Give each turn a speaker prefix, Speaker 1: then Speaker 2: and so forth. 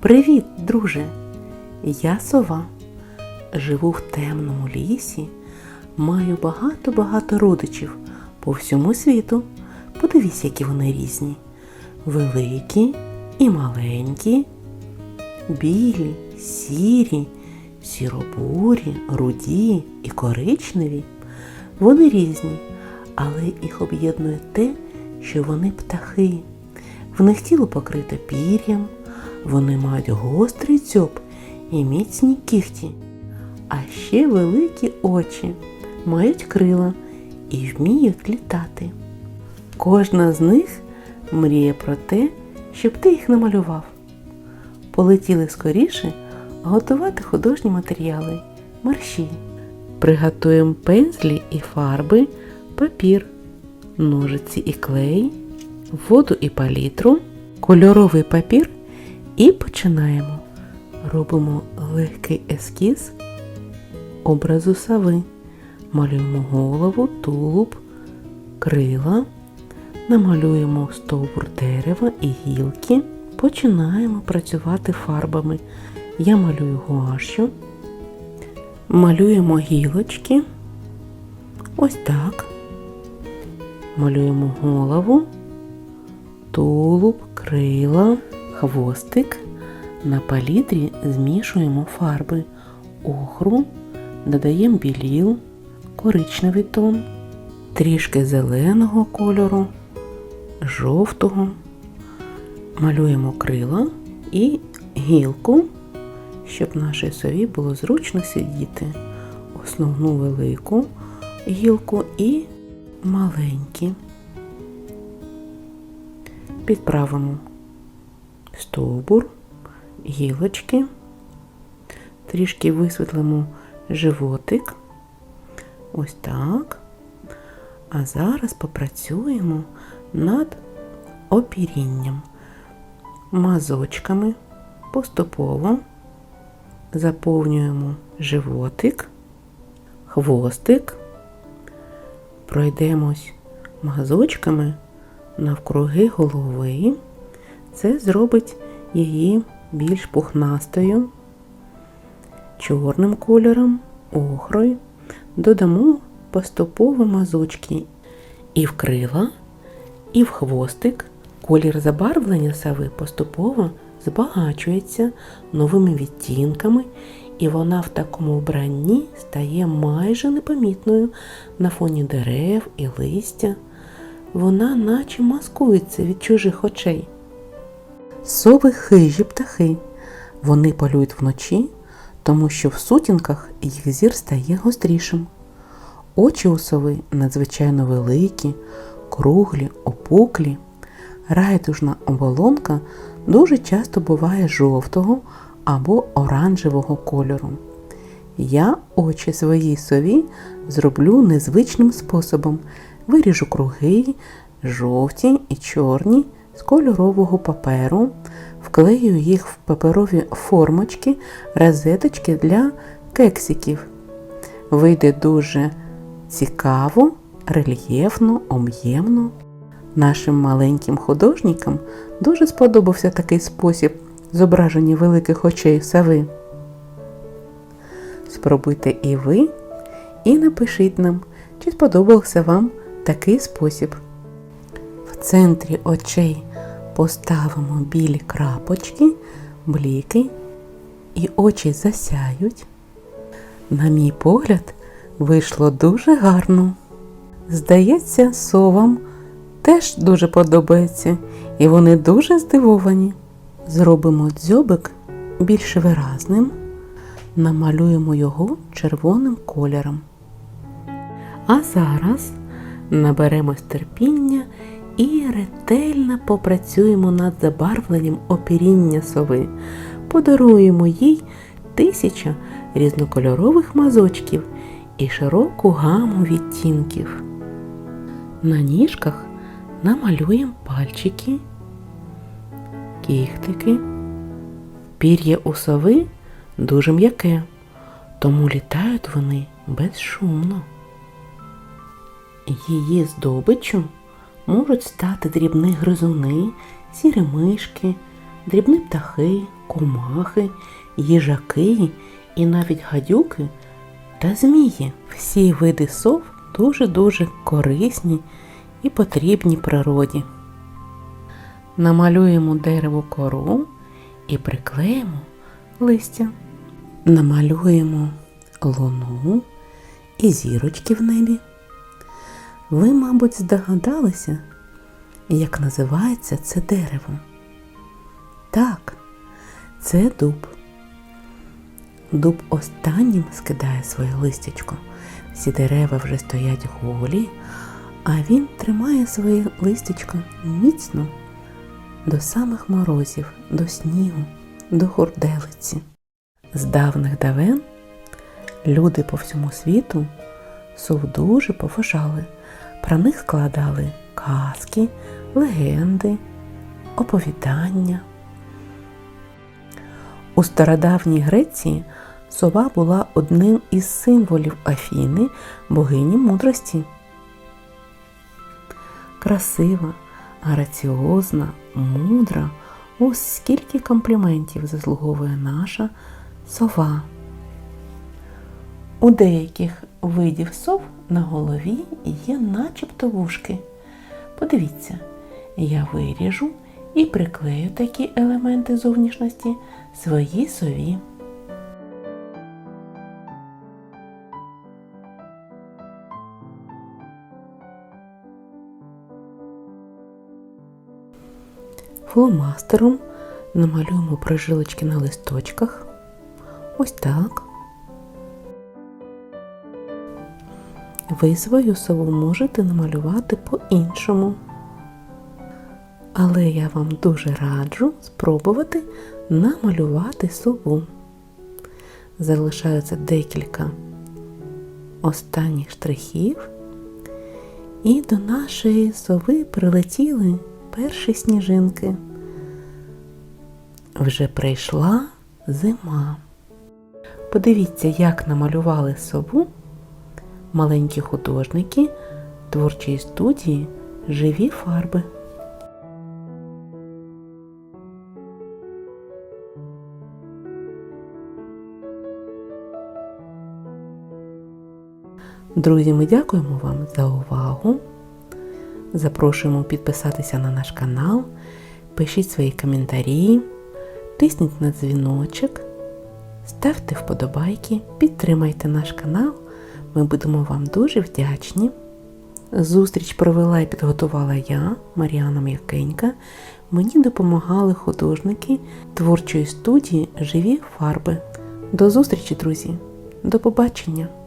Speaker 1: Привіт, друже! Я сова. Живу в темному лісі, маю багато-багато родичів по всьому світу. Подивись, які вони різні. Великі і маленькі, білі, сірі, сіробурі, руді і коричневі. Вони різні, але їх об'єднує те, що вони птахи. В них тіло покрите пір'ям, вони мають гострий дзьоб і міцні кіхті, а ще великі очі, мають крила і вміють літати. Кожна з них мріє про те, щоб ти їх намалював. Полетіли скоріше готувати художні матеріали, марші. Приготуємо пензлі і фарби, папір, ножиці і клей, воду і палітру, кольоровий папір і починаємо. Робимо легкий ескіз образу сави. Малюємо голову, тулуб, крила, намалюємо стовбур дерева і гілки. Починаємо працювати фарбами. Я малюю гуашю, малюємо гілочки. Ось так. Малюємо голову, тулуб, крила, хвостик. На палітрі змішуємо фарби охру, додаємо біліл, коричневий тон, трішки зеленого кольору, жовтого. Малюємо крила і гілку, щоб нашій сові було зручно сидіти. Основну велику гілку і маленькі. Підправимо стовбур, гілочки, трішки висвітлимо животик. Ось так. А зараз попрацюємо над опірінням мазочками поступово заповнюємо животик, хвостик, пройдемось мазочками навкруги голови. Це зробить її більш пухнастою, чорним кольором, охрою. Додамо поступово мазочки і в крила, і в хвостик. Колір забарвлення сави поступово збагачується новими відтінками, і вона в такому вбранні стає майже непомітною на фоні дерев і листя. Вона наче маскується від чужих очей. Сови хижі птахи. Вони полюють вночі, тому що в сутінках їх зір стає гострішим. Очі у сови надзвичайно великі, круглі, опуклі. Райдужна оболонка дуже часто буває жовтого або оранжевого кольору. Я очі своїй сові зроблю незвичним способом. Виріжу круги, жовті і чорні з кольорового паперу, вклею їх в паперові формочки, розеточки для кексиків. Вийде дуже цікаво, рельєфно, об'ємно. Нашим маленьким художникам дуже сподобався такий спосіб зображення великих очей сави. Спробуйте і ви, і напишіть нам, чи сподобався вам такий спосіб. В центрі очей поставимо білі крапочки, бліки, і очі засяють. На мій погляд, вийшло дуже гарно. Здається, совам теж дуже подобається, і вони дуже здивовані. Зробимо дзьобик більш виразним, намалюємо його червоним кольором. А зараз наберемось терпіння і ретельно попрацюємо над забарвленням опіріння сови. Подаруємо їй тисяча різнокольорових мазочків і широку гаму відтінків. На ніжках намалюємо пальчики, кіхтики. Пір'я у сови дуже м'яке, тому літають вони безшумно. Її здобиччю можуть стати дрібні гризуни, сірі мишки, дрібні птахи, комахи, їжаки і навіть гадюки та змії. Всі види сов дуже-дуже корисні і потрібні природі. Намалюємо дерево кору і приклеїмо листя. Намалюємо луну і зірочки в небі. Ви, мабуть, здогадалися, як називається це дерево. Так, це дуб. Дуб останнім скидає своє листячко. Всі дерева вже стоять голі, а він тримає своє листячко міцно до самих морозів, до снігу, до горделиці. З давних давен люди по всьому світу сов дуже поважали. Про них складали казки, легенди, оповідання. У стародавній Греції сова була одним із символів Афіни, богині мудрості. Красива, граціозна, мудра. Ось скільки компліментів заслуговує наша сова. У деяких видів сов на голові є начебто вушки. Подивіться, я виріжу і приклею такі елементи зовнішності своїй сові. Фломастером намалюємо прожилочки на листочках. Ось так. Ви свою сову можете намалювати по-іншому. Але я вам дуже раджу спробувати намалювати сову. Залишаються декілька останніх штрихів. І до нашої сови прилетіли перші сніжинки. Вже прийшла зима. Подивіться, як намалювали сову маленькі художники творчої студії Живі фарби. Друзі, ми дякуємо вам за увагу. Запрошуємо підписатися на наш канал, пишіть свої коментарі, тисніть на дзвіночок, ставте вподобайки, підтримайте наш канал. Ми будемо вам дуже вдячні. Зустріч провела і підготувала я, Маріана М'якенька. Мені допомагали художники творчої студії Живі фарби. До зустрічі, друзі! До побачення!